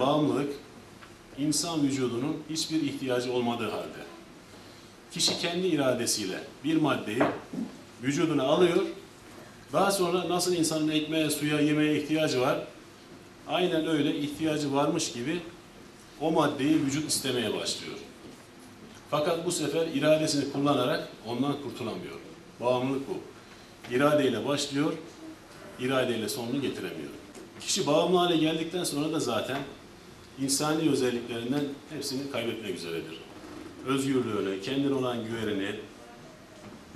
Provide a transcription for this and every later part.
Bağımlılık, insan vücudunun hiçbir ihtiyacı olmadığı halde, kişi kendi iradesiyle bir maddeyi vücuduna alıyor, daha sonra nasıl insanın ekmeğe, suya, yemeğe ihtiyacı var, aynen öyle ihtiyacı varmış gibi o maddeyi vücut istemeye başlıyor. Fakat bu sefer iradesini kullanarak ondan kurtulamıyor. Bağımlılık bu. İradeyle başlıyor, iradeyle sonunu getiremiyor. Kişi bağımlı hale geldikten sonra da zaten insani özelliklerinden hepsini kaybetmek üzeredir. Özgürlüğünü, kendine olan güvenini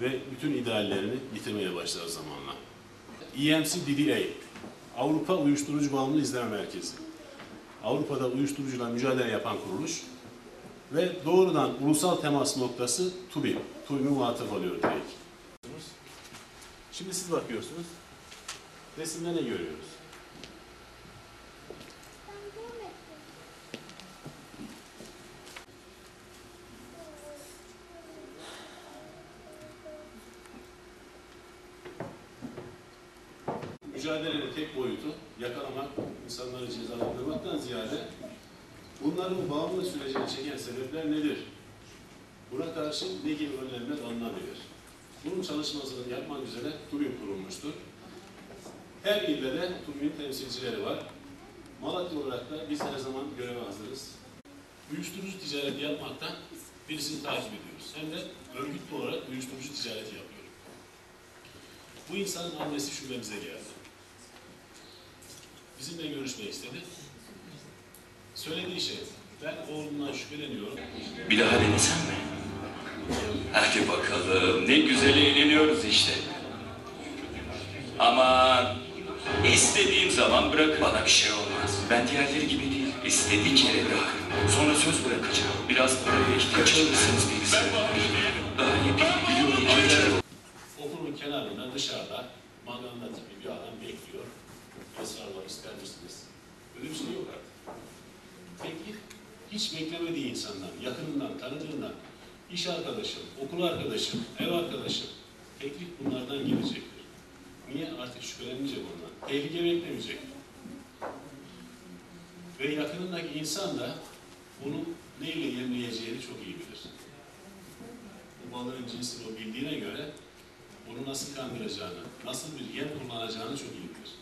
ve bütün ideallerini yitirmeye başlar zamanla. EMCDDA, Avrupa Uyuşturucu Bağımlılığı İzleme Merkezi. Avrupa'da uyuşturucuyla mücadele yapan kuruluş ve doğrudan ulusal temas noktası TUBİ. TUBİ muhatap alıyor direkt. Şimdi siz bakıyorsunuz. Resimde ne görüyoruz? Mücadelenin tek boyutu yakalamak, insanları cezalandırmaktan ziyade bunların bağımlılık sürecini çeken sebepler nedir? Buna karşı ne gibi önlemler alınabilir? Bunun çalışmasını yapmak üzere TÜBİM kurulmuştur. Her ilde de TÜBİM'in temsilcileri var. Malatya olarak da biz her zaman göreve hazırız. Uyuşturucu ticareti yapmaktan birisini takip ediyoruz. Hem de örgütlü olarak uyuşturucu ticareti yapıyor. Bu insanın annesi şubemize geldi. Bizimle görüşmek istedi. Söylediği şey, ben oğlumdan şüpheleniyorum. Bir daha denesem mi? Hadi bakalım, ne güzel eğleniyoruz işte. Ama istediğim zaman bırak bana bir şey olmaz. Ben diğerleri gibi değil. İstedik yere bırakırım. Sonra söz bırakacağım. Biraz paraya ihtiyaç alırsınız birisi. Daha iyi bir biliyorum Okulun kenarında dışarıda maganda ister? Öyle bir şey yok artık. Peki hiç beklemediği insandan, yakınından, tanıdığından, iş arkadaşım, okul arkadaşım, ev arkadaşım, teklif bunlardan gelecektir. Niye? Artık şüphelenmeyecek ondan. Tehlike beklemeyecek. Ve yakınındaki insan da bunu neyle yemleyeceğini çok iyi bilir. Bu balığın cinsini o bildiğine göre onu nasıl kandıracağını, nasıl bir yem kullanacağını çok iyi bilir.